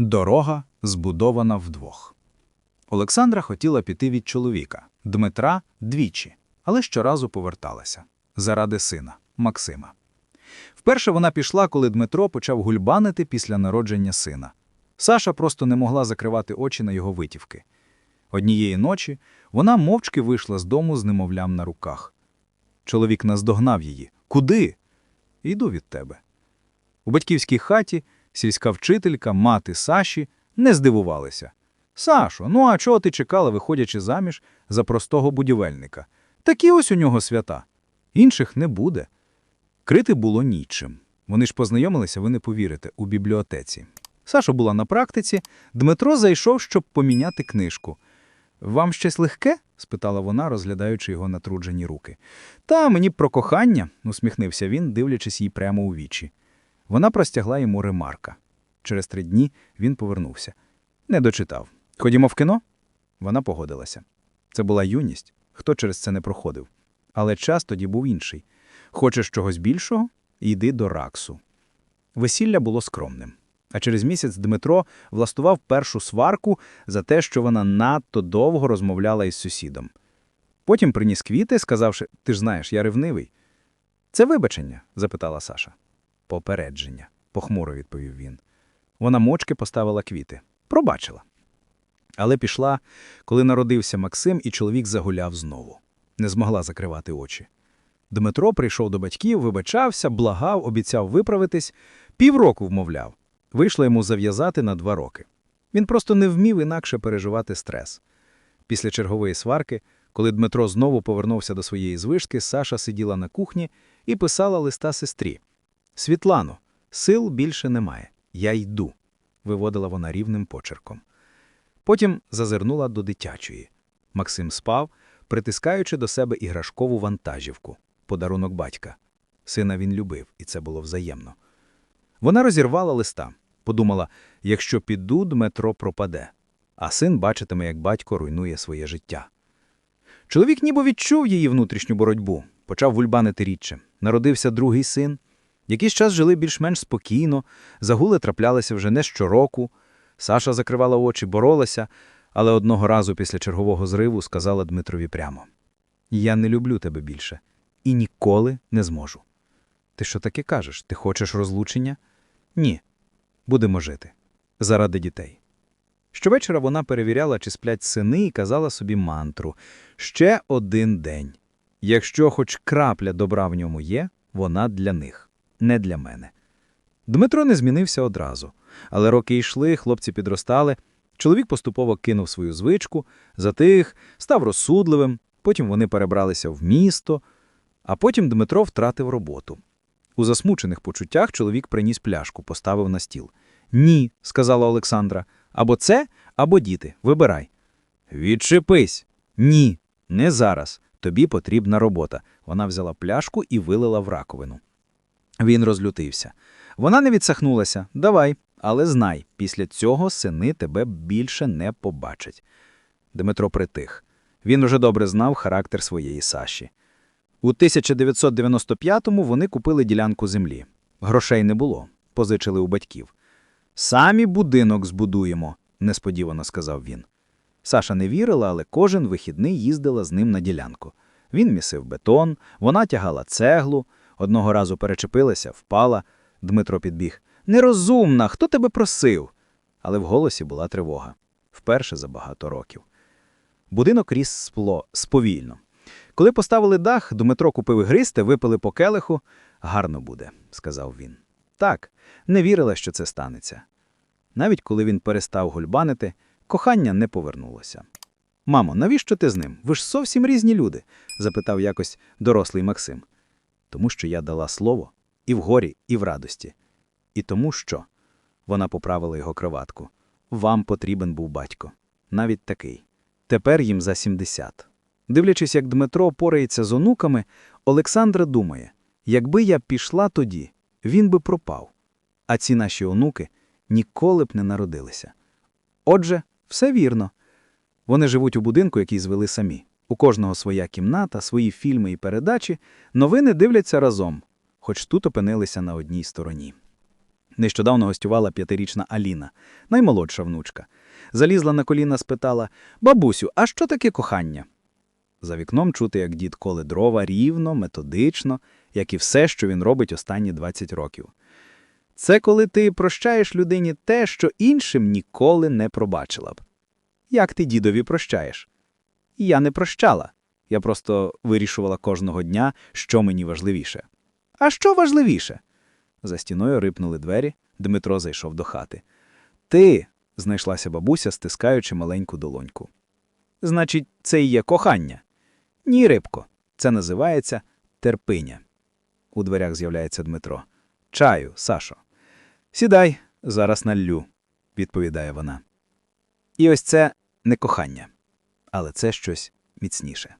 Дорога збудована вдвох. Олександра хотіла піти від чоловіка, Дмитра двічі, але щоразу поверталася заради сина Максима. Вперше вона пішла, коли Дмитро почав гульбанити після народження сина. Саша просто не могла закривати очі на його витівки. Однієї ночі вона мовчки вийшла з дому з немовлям на руках. Чоловік наздогнав її. Куди? Йду від тебе. У батьківській хаті сільська вчителька, мати Саші, не здивувалися. Сашо, ну а чого ти чекала, виходячи заміж за простого будівельника? Такі ось у нього свята. Інших не буде. Крити було нічим. Вони ж познайомилися, ви не повірите, у бібліотеці. Саша була на практиці, Дмитро зайшов, щоб поміняти книжку. Вам щось легке? спитала вона, розглядаючи його натруджені руки. Та мені про кохання, усміхнився він, дивлячись їй прямо у вічі. Вона простягла йому ремарка. Через три дні він повернувся. Не дочитав. Ходімо в кіно? Вона погодилася. Це була юність, хто через це не проходив. Але час тоді був інший. Хочеш чогось більшого? Йди до раксу. Весілля було скромним. А через місяць Дмитро влаштував першу сварку за те, що вона надто довго розмовляла із сусідом. Потім приніс квіти, сказавши, ти ж знаєш, я ревнивий. Це вибачення? запитала Саша. Попередження, похмуро відповів він. Вона мочки поставила квіти. Пробачила. Але пішла, коли народився Максим, і чоловік загуляв знову. Не змогла закривати очі. Дмитро прийшов до батьків, вибачався, благав, обіцяв виправитись, півроку вмовляв. Вийшло йому зав'язати на два роки. Він просто не вмів інакше переживати стрес. Після чергової сварки, коли Дмитро знову повернувся до своєї звишки, Саша сиділа на кухні і писала листа сестрі. Світлано, сил більше немає. Я йду, виводила вона рівним почерком. Потім зазирнула до дитячої. Максим спав, притискаючи до себе іграшкову вантажівку, подарунок батька. Сина він любив, і це було взаємно. Вона розірвала листа, подумала, якщо піду, Дмитро пропаде, а син бачитиме, як батько руйнує своє життя. Чоловік ніби відчув її внутрішню боротьбу, почав вульбанити рідче. Народився другий син. Якийсь час жили більш-менш спокійно, загули траплялися вже не щороку. Саша закривала очі, боролася, але одного разу після чергового зриву сказала Дмитрові прямо: Я не люблю тебе більше і ніколи не зможу. Ти що таке кажеш? Ти хочеш розлучення? Ні. Будемо жити. Заради дітей. Щовечора вона перевіряла, чи сплять сини, і казала собі мантру ще один день. Якщо хоч крапля добра в ньому є, вона для них, не для мене. Дмитро не змінився одразу, але роки йшли, хлопці підростали. Чоловік поступово кинув свою звичку, затих, став розсудливим, потім вони перебралися в місто, а потім Дмитро втратив роботу. У засмучених почуттях чоловік приніс пляшку, поставив на стіл. Ні, сказала Олександра, або це, або діти. Вибирай. Відчепись. Ні, не зараз. Тобі потрібна робота. Вона взяла пляшку і вилила в раковину. Він розлютився. Вона не відсахнулася. Давай, але знай, після цього сини тебе більше не побачать. Дмитро притих. Він уже добре знав характер своєї Саші. У 1995-му вони купили ділянку землі. Грошей не було, позичили у батьків. Самі будинок збудуємо, несподівано сказав він. Саша не вірила, але кожен вихідний їздила з ним на ділянку. Він місив бетон, вона тягала цеглу, одного разу перечепилася, впала. Дмитро підбіг. Нерозумна, хто тебе просив? Але в голосі була тривога вперше за багато років. Будинок ріс спло сповільно. Коли поставили дах, Дмитро купив гристи, випили по келиху. Гарно буде, сказав він. Так, не вірила, що це станеться. Навіть коли він перестав гульбанити, кохання не повернулося. Мамо, навіщо ти з ним? Ви ж зовсім різні люди? запитав якось дорослий Максим. Тому що я дала слово і в горі, і в радості. І тому що вона поправила його кроватку. Вам потрібен був батько. Навіть такий. Тепер їм за 70. Дивлячись, як Дмитро порається з онуками, Олександра думає, якби я пішла тоді, він би пропав, а ці наші онуки ніколи б не народилися. Отже, все вірно. Вони живуть у будинку, який звели самі. У кожного своя кімната, свої фільми і передачі, новини дивляться разом, хоч тут опинилися на одній стороні. Нещодавно гостювала п'ятирічна Аліна, наймолодша внучка. Залізла на коліна, спитала «Бабусю, а що таке кохання?» За вікном чути, як дід коле дрова рівно, методично, як і все, що він робить останні 20 років. Це коли ти прощаєш людині те, що іншим ніколи не пробачила б. Як ти дідові прощаєш? І я не прощала. Я просто вирішувала кожного дня, що мені важливіше. А що важливіше? За стіною рипнули двері, Дмитро зайшов до хати. Ти, знайшлася бабуся, стискаючи маленьку долоньку. Значить, це і є кохання. Ні, рибко, це називається терпиня. У дверях з'являється Дмитро. Чаю, Сашо. Сідай, зараз наллю, відповідає вона. І ось це не кохання, але це щось міцніше.